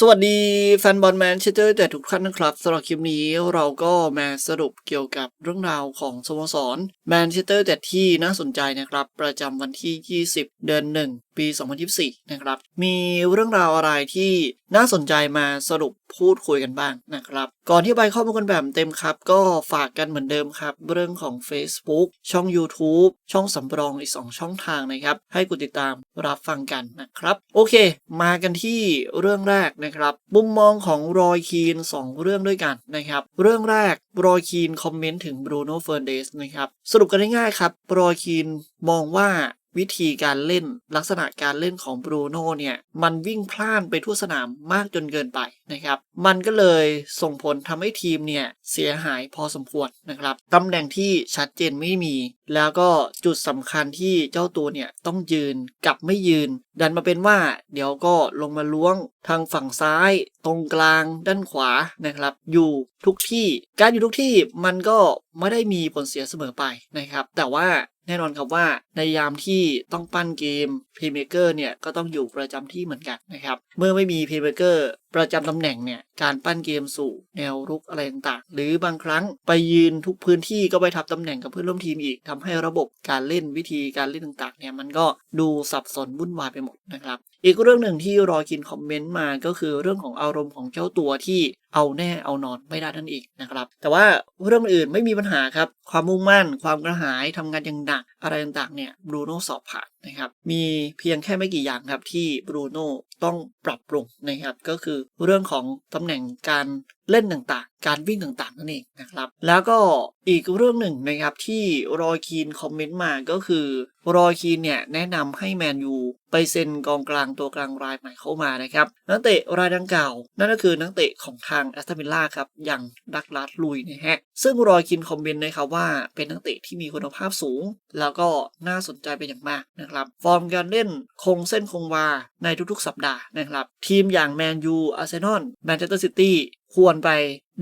สวัสดีแฟนบอลแมนเชสเตอร์แต่ทุกท่านนะครับสำหรับคลิปนี้เราก็มาสรุปเกี่ยวกับเรื่องราวของสโมสรแมนเชสเตอร์แต่ที่น่าสนใจนะครับ ประจำวันที่ 20 เดือน 1 ปี 2024 นะครับ มีเรื่องราวอะไรที่น่าสนใจมาสรุป พูดคุยกันบ้างนะครับ ก่อนที่ไปข้อมูลกันแบบเต็มครับ ก็ฝากกันเหมือนเดิมครับ เรื่องของ Facebook ช่อง YouTube ช่องสำรองอีก 2 ช่องทางนะครับ ให้กดติดตามรับฟังกันนะครับ โอเค มากันที่เรื่องแรกนะครับ มุมมองของรอยคีน 2 เรื่องด้วยกันนะครับ เรื่องแรกรอยคีนคอมเมนต์ถึงบรูโน่เฟอร์เดสนะครับ สรุปกันง่ายๆครับรอยคีนมองว่า วิธีการเล่นลักษณะการเล่นของบรูโน่เนี่ย มันวิ่งพล่านไปทั่วสนามมากจนเกินไปนะครับ มันก็เลยส่งผลทำให้ทีมเนี่ย เสียหายพอสมควรนะครับตำแหน่งที่ชัดเจนไม่มี แล้วก็จุดสำคัญที่เจ้าตัวเนี่ย ต้องยืนกับไม่ยืน ดันมาเป็นว่า เดี๋ยวก็ลงมาล้วงทางฝั่งซ้าย ตรงกลาง ด้านขวานะครับ อยู่ทุกที่ การอยู่ทุกที่มันก็ไม่ได้มีผลเสียเสมอไปนะครับ แต่ว่า แน่นอนครับว่าในยามที่ต้องปั้นเกมพย์เมเกอร์เนี่ยก็ต้องอยู่ประจำที่เหมือนกันนะครับ เมื่อไม่มีพย์เมเกอร์ ประจำตำแหน่งเนี่ยการปั้นเกมสู่แนวรุกอะไรต่างๆ หรือบางครั้งไปยืนทุกพื้นที่ก็ไปทับตำแหน่งกับเพื่อนร่วมทีมอีกทำให้ระบบการเล่นวิธีการเล่นต่างๆเนี่ยมันก็ดูสับสนวุ่นวายไปหมดนะครับ อีกเรื่องหนึ่งที่รอกินคอมเมนต์มาก็คือเรื่องของอารมณ์ของเจ้าตัวที่เอาแน่เอานอนไม่ได้นั่นเองนะครับ แต่ว่าเรื่องอื่นไม่มีปัญหาครับ ความมุ่งมั่น ความกระหายทำงานอย่างหนักอะไรต่างๆเนี่ยบรูโน่สอบผ่าน นะครับ มีเพียงแค่ไม่กี่อย่างครับที่บรูโน่ต้องปรับปรุงนะครับ ก็คือเรื่องของตำแหน่งการเล่นต่างๆ การวิ่งต่างๆนั่นเองนะครับ แล้วก็อีกเรื่องหนึ่งนะครับที่รอยคีนคอมเมนต์มาก็คือรอยคีนเนี่ยแนะนำให้แมนยูไปเซ็นกองกลางตัวกลางรายใหม่เข้ามานะครับนักเตะรายดังกล่าว นั่นก็คือนักเตะของทางแอสตันวิลล่าครับอย่างดักลาสลุยนะฮะซึ่งรอยคินคอมเมนต์นะครับว่าเป็นนักเตะที่มีคุณภาพสูง แล้วก็น่าสนใจเป็นอย่างมากนะครับฟอร์มการเล่นคงเส้นคงวาในทุกๆ สัปดาห์นะครับทีมอย่างแมนยูอาร์เซนอลแมนเชสเตอร์ซิตี้ ควรไป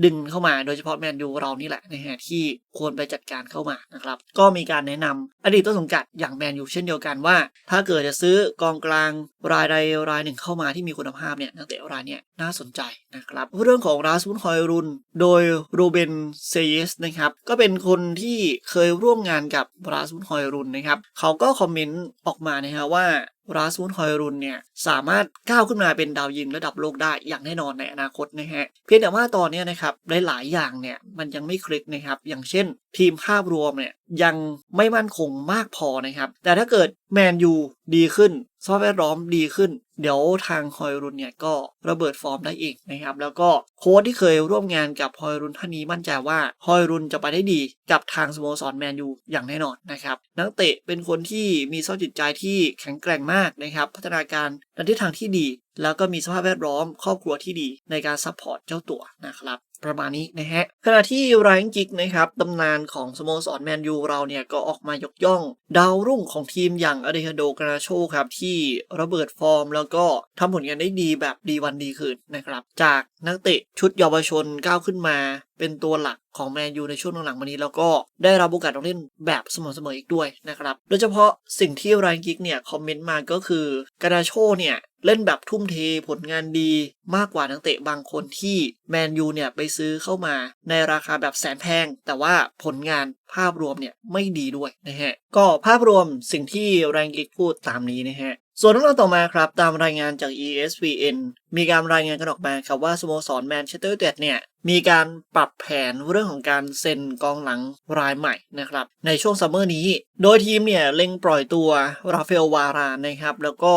ดึงเข้ามาโดยเฉพาะแมนยูเรานี่แหละนะฮะที่ควรไปจัดการเข้ามานะครับ ก็มีการแนะนำอดีตต้นสังกัดอย่างแมนยูเช่นเดียวกันว่า ถ้าเกิดจะซื้อกองกลางรายใดรายหนึ่งเข้ามาที่มีคุณภาพเนี่ยนักเตะรายเนี่ยน่าสนใจนะครับ เรื่องของราสุนฮอยรุน โดยโรเบนเซเยสนะครับ ก็เป็นคนที่เคยร่วมงานกับราสุนฮอยรุนนะครับ เขาก็คอมเมนต์ออกมานะฮะว่าราสมุนฮอยรุนเนี่ยสามารถก้าวขึ้นมาเป็นดาวยิงระดับโลกได้อย่างแน่นอนในอนาคตนะฮะเพียงแต่ว่าตอนนี้นะครับหลายๆอย่างเนี่ยมันยังไม่คลิกนะครับ อย่างเช่น ทีมภาพรวมเนี่ยยังไม่มั่นคงมากพอนะครับ แต่ถ้าเกิดแมนยูดีขึ้น สภาพแวดล้อมดีขึ้น เดี๋ยวทางฮอยรุนเนี่ยก็ระเบิดฟอร์มได้อีกนะครับ แล้วก็โค้ชที่เคยร่วมงานกับฮอยรุนท่านนี้มั่นใจว่าฮอยรุนจะไปได้ดีกับทางสโมสรแมนยูอย่างแน่นอนนะครับ นักเตะเป็นคนที่มีสภาพจิตใจที่แข็งแกร่งมากนะครับ พัฒนาการในทิศทางที่ดี แล้วก็มีสภาพแวดล้อมครอบครัวที่ดีในการซัพพอร์ตเจ้าตัวนะครับ ประมาณนี้นะฮะ ขณะที่ไรอันกิกนะครับตำนานของสโมสรแมนยูเราเนี่ยก็ออกมายกย่อง ดาวรุ่งของทีมอย่างอเดฮโดกราโชครับ ที่ระเบิดฟอร์มแล้วก็ทำผลงานได้ดีแบบดีวันดีคืนนะครับ จากนักเตะชุดเยาวชนก้าวขึ้นมา เป็นตัวหลักของแมนยูในช่วงหลังๆมานี้ แล้วก็ได้รับโอกาสลงเล่นแบบสม่ำเสมออีกด้วยนะครับ โดยเฉพาะสิ่งที่ไรอันกิกเนี่ยคอมเมนต์มาก็คือกราโชเนี่ย เล่นแบบทุ่มเทผลงานดีมากกว่านักเตะบางคนที่แมนยูเนี่ยไปซื้อเข้ามาในราคาแบบแสนแพง แต่ว่าผลงานภาพรวมเนี่ยไม่ดีด้วยนะฮะ ก็ภาพรวมสิ่งที่แรงกิกพูดตามนี้นะฮะ ส่วนเรื่องราวต่อมาครับ ตามรายงานจาก ESPN มีการรายงานกันออกมาครับว่าสโมสรแมนเชสเตอร์ยูไนเต็ดเนี่ย มีการปรับแผนเรื่องของการเซ็นกองหลังรายใหม่นะครับ ในช่วงซัมเมอร์นี้ โดยทีมเนี่ยเล็งปล่อยตัวราฟาเอลวารานนะครับ แล้วก็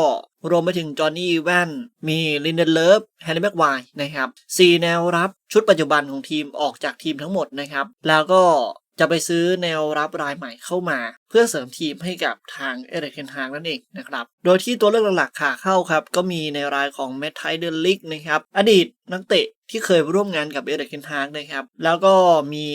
รวมไปถึงจอห์นนี่แวนมีลินเดนเลิฟแฮนนี่แม็กไวนะครับสี่แนวรับชุดปัจจุบันของทีมออกจากทีมทั้งหมดนะครับ แล้วก็ จะไปซื้อแนวรับรายใหม่เข้ามา เพื่อเสริมทีมให้กับทางเอริกเคนฮางนั่นเองนะครับ โดยที่ตัวเลือกหลักๆขาเข้าครับ ก็มีในรายของแมทไทเดลลิกนะครับ อดีตนักเตะ ที่เคยร่วมงานกับเอริกเคนฮางนะครับ แล้วก็มี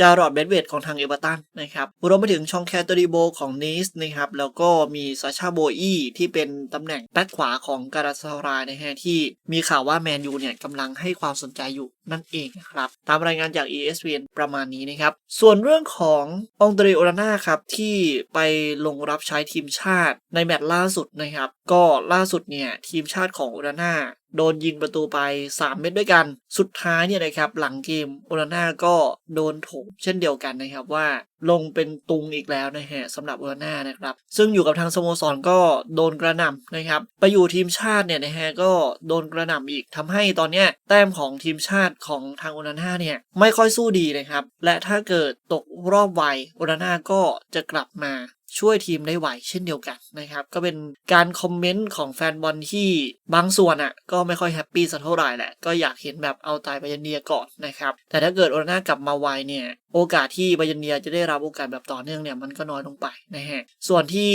จารอดเบดเวดของทางเอเวอร์ตันนะครับรวมไปถึงชองแคตอริโบของนีสนะครับ แล้วก็มีซาชาโบอีที่เป็นตำแหน่งแบ็คขวาของการาซารายนะฮะที่มีข่าวว่าแมนยูเนี่ยกำลังให้ความสนใจอยู่นั่นเองนะครับ ตามรายงานจาก ESPN ประมาณนี้นะครับ ส่วนเรื่องขององเดรโอราน่าครับ ที่ไปลงรับใช้ทีมชาติในแมตช์ล่าสุดนะครับ ก็ล่าสุดเนี่ยทีมชาติของโอราน่า โดนยิงประตูไป 3 เม็ดด้วยกัน สุดท้ายเนี่ยนะครับหลังเกมโอนาน่าก็โดนถมเช่นเดียวกันนะครับว่าลงเป็นตุงอีกแล้วนะฮะสำหรับโอนาน่านะครับ ซึ่งอยู่กับทางสโมสรก็โดนกระหน่ำนะครับ ไปอยู่ทีมชาติเนี่ยนะฮะก็โดนกระหน่ำอีกทำให้ตอนเนี้ยแต้มของทีมชาติของทางโอนาน่าเนี่ยไม่ค่อยสู้ดีนะครับ และถ้าเกิดตกรอบไวโอนาน่าก็จะกลับมา ช่วยทีมได้ไหวเช่นเดียวกันนะครับ ก็เป็นการคอมเมนต์ของแฟนบอลที่บางส่วนอะก็ไม่ค่อยแฮปปี้สักเท่าไหร่แหละ ก็อยากเห็นแบบเอาตายบายันเนียก่อนนะครับ แต่ถ้าเกิดโอนาน่ากลับมาไวเนี่ยโอกาสที่บายันเนียจะได้รับโอกาสแบบต่อเนื่องเนี่ยมันก็น้อยลงไปนะฮะส่วนที่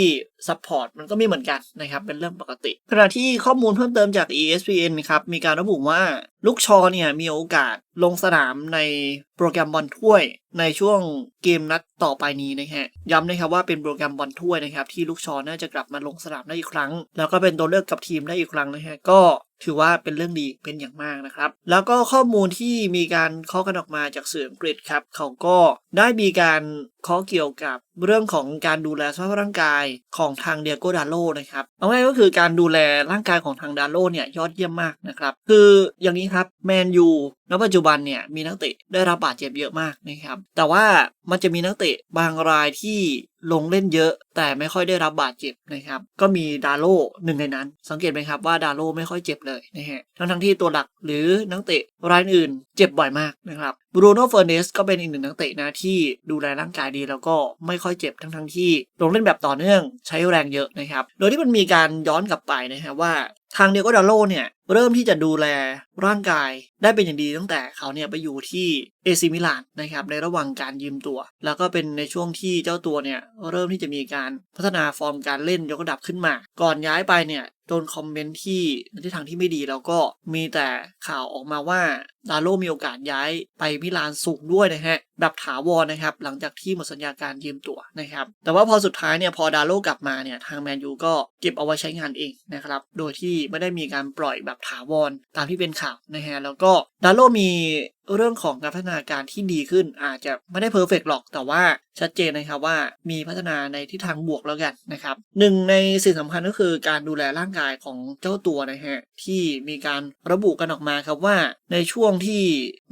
ซัพพอร์ตมันก็มีเหมือนกันนะครับเป็นเรื่องปกติขณะที่ข้อมูลเพิ่มเติมจาก ESPN นครับมีการระบุว่าลูกชอเนี่ยมีโอกาสลงสนามใน โปรแกรมบอลถ้วยในช่วงเกมนัดต่อไปนี้นะฮะย้ำนะครับว่าเป็นโปรแกรมบอลถ้วยนะครับที่ลูกชอน่าจะกลับมาลงสนามได้อีกครั้ง แล้วก็เป็นตัวเลือกกับทีมได้อีกครั้งนะฮะก็ถือว่าเป็นเรื่องดีเป็นอย่างมากนะครับ แล้วก็ข้อมูลที่มีการเคาะกันออกมาจากสื่ออังกฤษครับเขาก็ได้มีการ เคาะเกี่ยวกับเรื่องของการดูแลสภาพร่างกายของทางเดียโกดาโลนะครับ เอาง่ายก็คือการดูแลร่างกายของทางดาโลเนี่ยยอดเยี่ยมมากนะครับ คืออย่างนี้ครับแมนยูณปัจจุบันเนี่ยมีนักเตะได้รับบาดเจ็บเยอะมากนะครับ แต่ว่ามันจะมีนักเตะบางรายที่ลงเล่นเยอะ แต่ไม่ค่อยได้รับบาดเจ็บนะครับ ก็มีดาโลหนึ่งในนั้น สังเกตไหมครับว่าดาโลไม่ค่อยเจ็บเลยนะฮะทั้งทั้งที่ตัวหลักหรือนักเตะรายอื่นเจ็บบ่อยมากนะครับบรูโน่เฟอร์เนสก็เป็นอีกหนึ่งนักเตะนะที่ดูแลร่างกายดีแล้วก็ไม่ค่อยเจ็บทั้งทั้งๆที่ลงเล่นแบบต่อเนื่องใช้แรงเยอะนะครับ โดยที่มันมีการย้อนกลับไปนะฮะว่า ทางเดียโกดาโลเนี่ย เริ่มที่จะดูแลร่างกายได้เป็นอย่างดีตั้งแต่เขาเนี่ยไปอยู่ที่เอซิมิลานนะครับในระหว่างการยืมตัว แล้วก็เป็นในช่วงที่เจ้าตัวเนี่ยเริ่มที่จะมีการพัฒนาฟอร์มการเล่นยกระดับขึ้นมา ก่อนย้ายไปเนี่ยโดนคอมเมนต์ที่ในทิศทางที่ไม่ดีแล้วก็มีแต่ข่าวออกมาว่าดาโลมีโอกาสย้ายไปมิลานสูงด้วยนะฮะแบบถาวรนะครับหลังจากที่หมดสัญญาการยืมตัวนะครับแต่ว่าพอสุดท้ายเนี่ยพอดาโลกลับมาเนี่ยทางแมนยูก็เก็บเอาไว้ใช้งานเองนะครับโดยที่ไม่ได้มีการปล่อยแบบถาวรตามที่เป็นข่าวนะฮะแล้วก็ดาโลมี เรื่องของการพัฒนาการที่ดีขึ้นอาจจะไม่ได้เพอร์เฟกหรอกแต่ว่าชัดเจนนะครับว่ามีพัฒนาในทิศทางบวกแล้วกันนะครับหนึ่งในสิ่งสำคัญก็คือการดูแลร่างกายของเจ้าตัวนะฮะที่มีการระบุกันออกมาครับว่า ในช่วงที่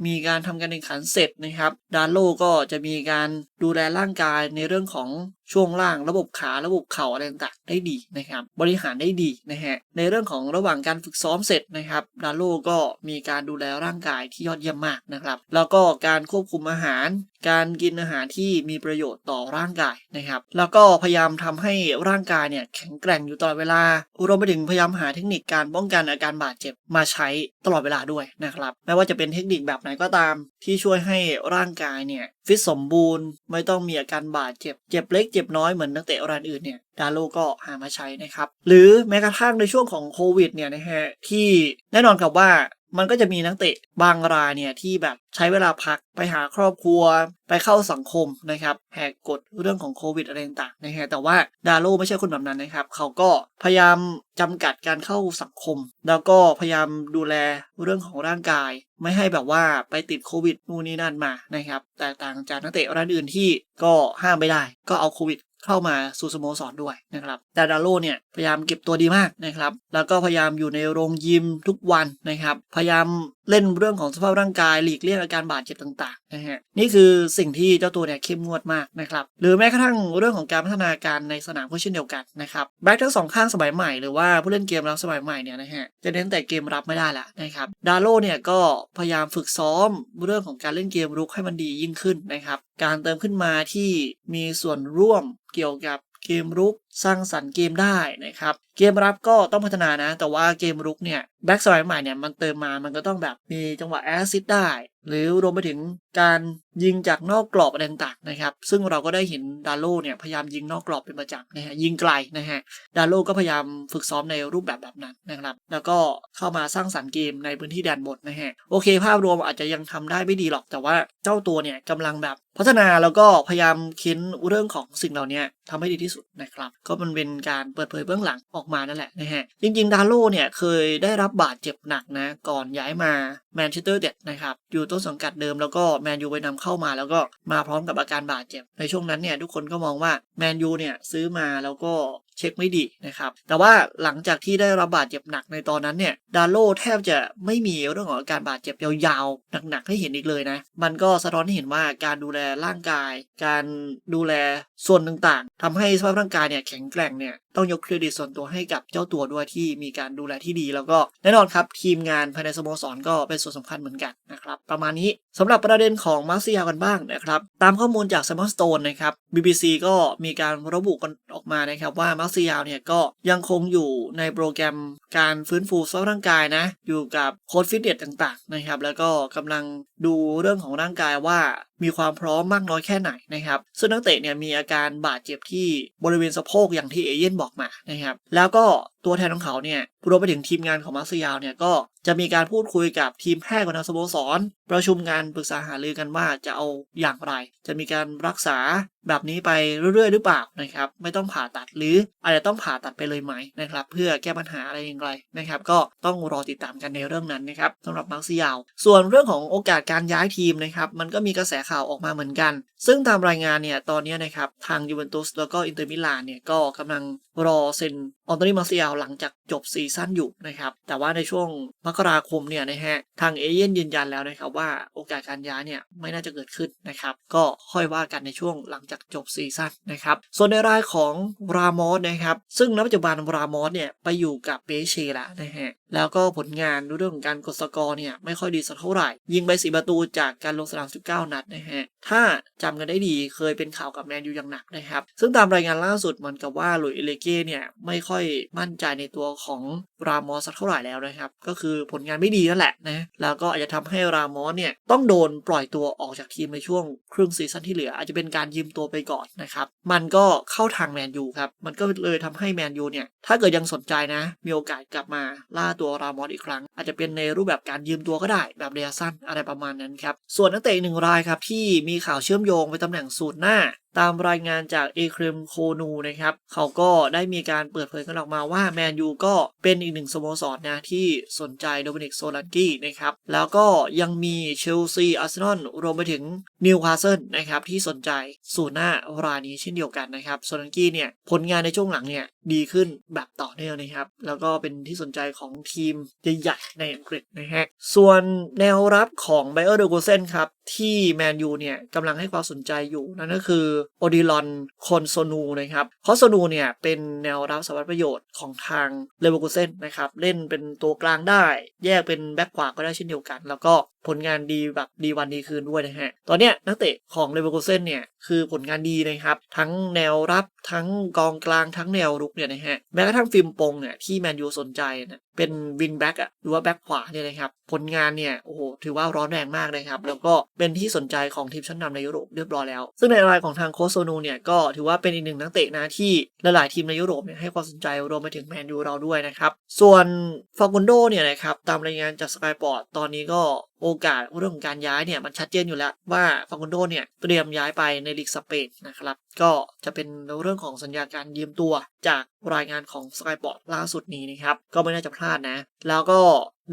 มีการทำการแข่งขันเสร็จนะครับดาโลก็จะมีการดูแลร่างกายในเรื่องของช่วงล่างระบบขาระบบเข่าอะไรต่างๆได้ดีนะครับ บริหารได้ดีนะฮะในเรื่องของระหว่างการฝึกซ้อมเสร็จนะครับดาโลก็มีการดูแลร่างกายที่ยอดเยี่ยมมากนะครับ แล้วก็การควบคุมอาหาร การกินอาหารที่มีประโยชน์ต่อร่างกายนะครับ แล้วก็พยายามทำให้ร่างกายเนี่ยแข็งแกร่งอยู่ตลอดเวลารวมไปถึงพยายามหาเทคนิคการป้องกันอาการบาดเจ็บมาใช้ตลอดเวลาด้วยนะครับ ไม่ว่าจะเป็นเทคนิคแบบไหนก็ตาม ที่ช่วยให้ร่างกายเนี่ยฟิตสมบูรณ์ ไม่ต้องมีอาการบาดเจ็บ เจ็บเล็กเจ็บน้อยเหมือนนักเตะรายอื่นเนี่ยดาโลก็หามาใช้นะครับ หรือแม้กระทั่งในช่วงของโควิดเนี่ยนะฮะที่แน่นอนกับว่า มันก็จะมีนักเตะบางรายเนี่ยที่แบบใช้เวลาพักไปหาครอบครัว ไปเข้าสังคมนะครับแหกกฎเรื่องของโควิดอะไรต่างๆนะฮะแต่ว่าดาโลไม่ใช่คนแบบนั้นนะครับ เขาก็พยายามจำกัดการเข้าสังคม แล้วก็พยายามดูแลเรื่องของร่างกาย ไม่ให้แบบว่าไปติดโควิดนู่นนี่นั่นมานะครับแตกต่างจากนักเตะรายอื่นที่ก็ห้ามไม่ได้ ก็เอาโควิด เข้ามาสู่สโมสรด้วยนะครับแต่ดาโลเนี่ยพยายามเก็บตัวดีมากนะครับ แล้วก็พยายามอยู่ในโรงยิมทุกวันนะครับ พยายาม เล่นเรื่องของสภาพร่างกายหลีกเลี่ยงอาการบาดเจ็บต่างๆนะฮะนี่คือสิ่งที่เจ้าตัวเนี่ยเข้มงวดมากนะครับหรือแม้กระทั่งเรื่องของการพัฒนาการในสนามก็เช่นเดียวกันนะครับแบ็คทั้งสองข้างสมัยใหม่หรือว่าผู้เล่นเกมรับสมัยใหม่เนี่ยนะฮะจะเน้นแต่เกมรับไม่ได้ละนะครับดาโลเนี่ยก็พยายามฝึกซ้อมเรื่องของการเล่นเกมรุกให้มันดียิ่งขึ้นนะครับการเติมขึ้นมาที่มีส่วนร่วมเกี่ยวกับเกมรุก สร้างสรรค์เกมได้นะครับ เกมรับก็ต้องพัฒนานะ แต่ว่าเกมรุกเนี่ยแบ็กสมัยใหม่เนี่ยมันเติมมามันก็ต้องแบบมีจังหวะแอซิดได้ หรือรวมไปถึงการยิงจากนอกกรอบอะไรต่างๆนะครับ ซึ่งเราก็ได้เห็นดาโลเนี่ยพยายามยิงนอกกรอบเป็นประจำนะฮะยิงไกลนะฮะดาโลก็พยายามฝึกซ้อมในรูปแบบแบบนั้นนะครับ แล้วก็เข้ามาสร้างสรรค์เกมในพื้นที่แดนบนนะฮะโอเค ภาพรวมอาจจะยังทำได้ไม่ดีหรอก แต่ว่าเจ้าตัวเนี่ยกำลังแบบพัฒนาแล้วก็พยายามเค้นเรื่องของสิ่งเหล่านี้ทำให้ดีที่สุดนะครับก็มันเป็นการเปิดเผยเบื้องหลังออกมานั่นแหละนะฮะจริงๆดาโลเนี่ยเคยได้รับบาดเจ็บหนักนะก่อนย้ายมาแมนเชสเตอร์เด็ดนะครับอยู่ต้นสังกัดเดิมแล้วก็แมนยูไปนำเข้ามาแล้วก็มาพร้อมกับอาการบาดเจ็บ ในช่วงนั้นเนี่ยทุกคนก็มองว่าแมนยูเนี่ยซื้อมาแล้วก็เช็คไม่ดีนะครับ แต่ว่าหลังจากที่ได้รับบาดเจ็บหนักในตอนนั้นเนี่ยดาโลแทบจะไม่มีเรื่องของอาการบาดเจ็บยาวๆหนักๆให้เห็นอีกเลยนะ มันก็สะท้อนให้เห็นว่าการดูแลร่างกาย การดูแลส่วนต่างๆทำให้สภาพร่างกายเนี่ยแข็งแกร่งเนี่ยต้องยกเครดิตส่วนตัวให้กับเจ้าตัวด้วยที่มีการดูแลที่ดี แล้วก็แน่นอนครับ ทีมงานภายในสโมสรก็เป็นส่วนสำคัญเหมือนกันนะครับ ประมาณนี้สำหรับประเด็นของมาร์เซียกันบ้างนะครับ ตามข้อมูลจาก s ซมอสโตนนะครับ BBC ก็มีการระบุกันออกมานะครับว่ามาร์เซียเนี่ยก็ยังคงอยู่ในโปรแกรมการฟื้นฟูสภาพร่างกายนะ อยู่กับโค้ชฟิตเนสต่างๆนะครับแล้วก็กำลังดูเรื่องของร่างกายว่า มีความพร้อมมากน้อยแค่ไหนนะครับซึ่งนักเตะเนี่ยมีอาการบาดเจ็บที่บริเวณสะโพกอย่างที่เอเย่นบอกมานะครับแล้วก็ตัวแทนของเขาเนี่ยรวมไปถึงทีมงานของมาร์เซียเนี่ยก็จะมีการพูดคุยกับทีมแพทย์ของทางสโมสร ประชุมงานปรึกษาหารือกันว่าจะเอาอย่างไร จะมีการรักษาแบบนี้ไปเรื่อยๆ หรือเปล่านะครับ ไม่ต้องผ่าตัดหรืออาจจะต้องผ่าตัดไปเลยไหมนะครับ เพื่อแก้ปัญหาอะไรอย่างไรนะครับ ก็ต้องรอติดตามกันในเรื่องนั้นนะครับสำหรับมาร์เซียส่วนเรื่องของโอกาสการย้ายทีมนะครับ มันก็มีกระแสข่าวออกมาเหมือนกัน ซึ่งตามรายงานเนี่ยตอนนี้นะครับทางยูเวนตุสแล้วก็อินเตอร์มิลานเนี่ยก็กำลังรอเซ็น ออนโตนีมาเซียลหลังจากจบซีซั่นอยู่นะครับ แต่ว่าในช่วงมกราคมเนี่ยนะฮะทางเอเย่นยืนยันแล้วนะครับว่าโอกาสการย้ายเนี่ยไม่น่าจะเกิดขึ้นนะครับ ก็ค่อยว่ากันในช่วงหลังจากจบซีซั่นนะครับ ส่วนในรายของรามอสนะครับ ซึ่งณปัจจุบันรามอสเนี่ยไปอยู่กับเปเชล้วนะฮะ แล้วก็ผลงานเรื่องของการกดสกอร์เนี่ยไม่ค่อยดีสักเท่าไหร่ ยิงไปสีประตูจากการลงสนาม 19 นัดนะฮะ ถ้าจำกันได้ดีเคยเป็นข่าวกับแมนยูอย่างหนักนะครับ ซึ่งตามรายงานล่าสุดเหมือนกับว่าหลุยส์เอเลเก้เนี่ยไม่ค่อยมั่นใจในตัวของรามอสสักเท่าไหร่แล้วนะครับ ก็คือผลงานไม่ดีนั่นแหละนะ แล้วก็อาจจะทำให้รามอสเนี่ยต้องโดนปล่อยตัวออกจากทีมในช่วงครึ่งซีซั่นที่เหลือ อาจจะเป็นการยืมตัวไปก่อนนะครับ มันก็เข้าทางแมนยูครับ มันก็เลยทำให้แมนยูเนี่ยถ้าเกิดยังสนใจนะ มีโอกาสกลับมาล่าตัวรามอสอีกครั้ง อาจจะเป็นในรูปแบบการยืมตัวก็ได้แบบระยะสั้นอะไรประมาณนั้นครับ ส่วนนักเตะอีกหนึ่งรายครับ ที่มีข่าวเชื่อมโยงไปตำแหน่งสูตรหน้า ตามรายงานจากเอเครมโคนูนะครับ เขาก็ได้มีการเปิดเผยกันออกมาว่าแมนยูก็เป็นอีกหนึ่งสโมสรนะที่สนใจโดมินิกโซลันกี้นะครับ แล้วก็ยังมีเชลซีอาร์เซนอลรวมไปถึงนิวคาสเซิลนะครับที่สนใจสูตรหน้ารายนี้เช่นเดียวกันนะครับโซลันกี้เนี่ยผลงานในช่วงหลังเนี่ย ดีขึ้นแบบต่อเนื่องนะครับ แล้วก็เป็นที่สนใจของทีมใหญ่ๆในอังกฤษนะฮะส่วนแนวรับของไบเออร์โกเซนครับ ที่แมนยูเนี่ยกำลังให้ความสนใจอยู่ นั่นก็คือโอดิลอนคอนโซนูนะครับเพราะโซนูเนี่ยเป็นแนวรับสวัสดประโยชน์ของทางเลเวอร์คูเซนนะครับเล่นเป็นตัวกลางได้ แยกเป็นแบ็คขวาก็ได้เช่นเดียวกัน แล้วก็ผลงานดีแบบดีวันดีคืนด้วยนะฮะ ตอนเนี้ยนักเตะของเลเวอร์คูเซนเนี่ยคือผลงานดีนะครับ ทั้งแนวรับทั้งกองกลางทั้งแนวรุกเนี่ยนะฮะแม้กระทั่งฟิล์มปงเนี่ยที่แมนยูสนใจนะเป็นวิงแบ็กอะหรือว่าแบ็คขวาเนี่ยนะครับผลงานเนี่ยโอ้โหถือว่าร้อนแรงมากนะครับแล้วก็เป็นที่สนใจของทีมชั้นนำในยุโรปเรียบร้อยแล้ว ซึ่งในรายของทางโคโซนูเนี่ยก็ถือว่าเป็นอีกหนึ่งนักเตะนะที่หลายๆทีมในยุโรปเนี่ยให้ความสนใจรวมไปถึงแมนยูเราด้วยนะครับ ส่วนฟากุนโดเนี่ยนะครับตามรายงานจากสกายปอร์ตตอนนี้ก็ โอกาสเรื่องของการย้ายเนี่ยมันชัดเจนอยู่แล้วว่าฟากุนโดเนี่ยเตรียมย้ายไปในลีกสเปนนะครับ ก็จะเป็นเรื่องของสัญญาการยืมตัวจากรายงานของสกายปอร์ตล่าสุดนี้นะครับ ก็ไม่น่าจะพลาดนะ แล้วก็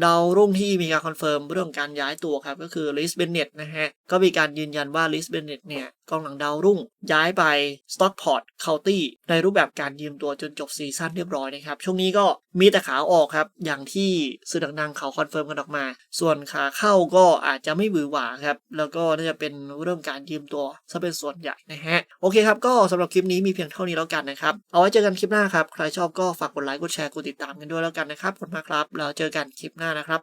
ดาวรุ่งที่มีการคอนเฟิร์มเรื่องการย้ายตัวครับ ก็คือลิสเบนเน็ตนะฮะ ก็มีการยืนยันว่าลิสเบนเน็ตเนี่ยกองหลังดาวรุ่ง ย้ายไปสต็อกพอร์ตเคาน์ตี้ในรูปแบบการยืมตัวจนจบซีซั่นเรียบร้อยนะครับ ช่วงนี้ก็มีแต่ขาออกครับ อย่างที่สื่อดังๆเขาคอนเฟิร์มกันออกมา ส่วนขาเข้าก็อาจจะไม่บือหวาครับแล้วก็น่าจะเป็นเรื่องการยืมตัวซะเป็นส่วนใหญ่นะฮะโอเคครับก็สำหรับคลิปนี้มีเพียงเท่านี้แล้วกันนะครับเอาไว้เจอกันคลิปหน้าครับใครชอบก็ฝากกดไลค์กดแชร์กดติดตามกันด้วยแล้วกันนะครับขอบคุณมากครับแล้วเจอกันคลิปหน้านะครับ